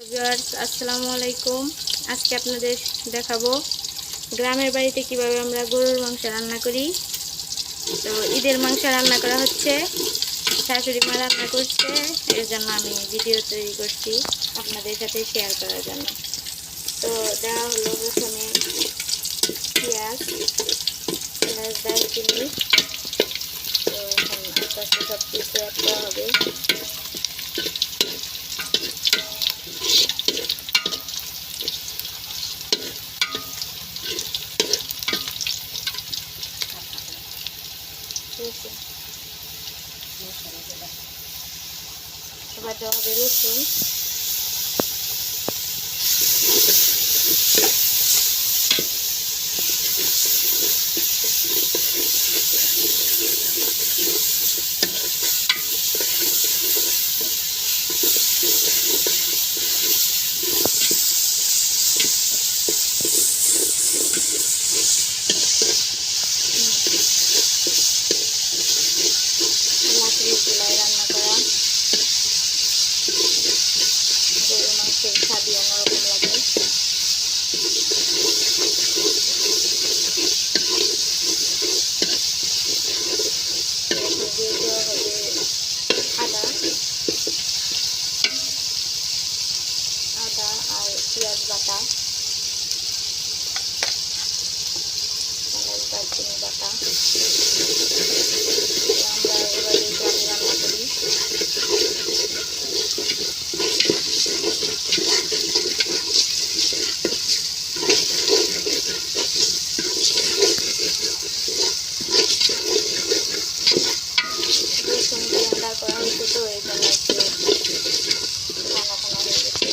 আসসালামু আলাইকুম। আজকে আপনাদের দেখাবো গ্রামের বাড়িতে কীভাবে আমরা গরুর মাংস রান্না করি। তো ঈদের মাংস রান্না করা হচ্ছে। শাশুড়ি মা রান্না করছে। এর জন্য আমি ভিডিও তৈরি করছি আপনাদের সাথে শেয়ার করার জন্য। তো দেওয়া হলো প্রথমে পেঁয়াজ পেঁয়াজ দারচিনি তো এখন আস্তে আস্তে সব কিছু অ্যাড করা হবে রসুন। এবার দেওয়া হবে রসুন লাকড়ির চুলায় রান্না করা মাংসের স্বাদই অন্যরকম লাগে। আদা। আর পেঁয়াজ বাটা। দারচিনি বাটা আমরা এবারে গ্রামে রান্না করি রসুন ব্লেন্ডার করা হয়েছে তো এই জন্য একটু ঘন ঘন হয়ে গেছে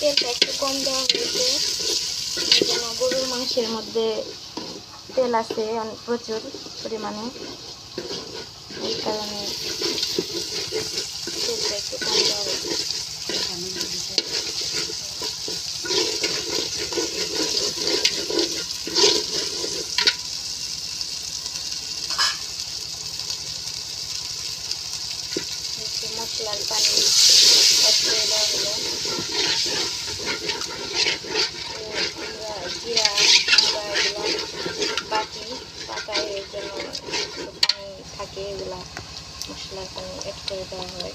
তেলটা একটু কম দেওয়া হয়েছে এই জন্য গরুর মধ্যে তেল আছে অনেক প্রচুর পরিমাণে। এই কারণে তেলটা একটু কম দেওয়া মশলার পানি অ্যাড দেওয়া হলো তো আমরা জিরা আমরা এগুলো বাটি পাতায় এর জন্য একটু পানি থাকে এগুলা অ্যাড করে দেওয়া হয়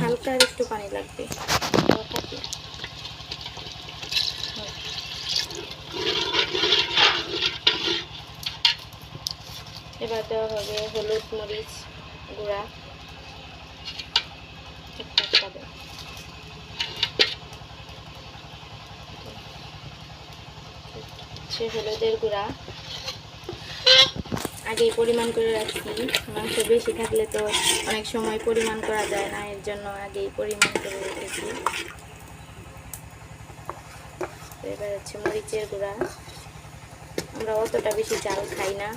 হালকা একটু পানি লাগবে। এবার দেওয়া হবে হলুদ মরিচ গুঁড়া। সে হলুদের গুঁড়া। আগেই পরিমাণ করে রাখছি। মাংস বেশি থাকলে তো অনেক সময় পরিমাণ করা যায় না, এর জন্য আগেই পরিমাণ করে রেখেছি। এবার হচ্ছে মরিচের গুঁড়া। আমরা অতটা বেশি চাল খাই না,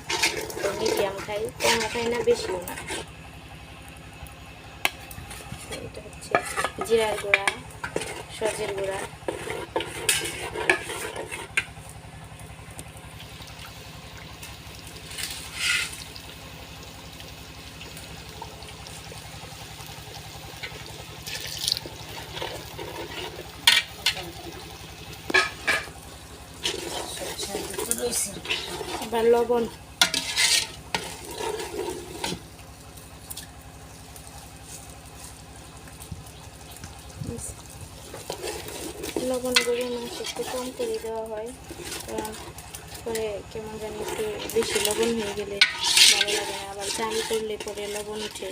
তো মিডিয়াম খাই, কমও খাই না, বেশিও না। এটা হচ্ছে জিরার গুঁড়া, সজের গুঁড়া। এবার লবণ। লবণ গরুর মাংস একটু কম করে দেওয়া হয়, কারণ পরে কেমন জানি একটু বেশি লবণ হয়ে গেলে ভালো লাগে না। আবার চাল করলে পরে লবণ উঠে।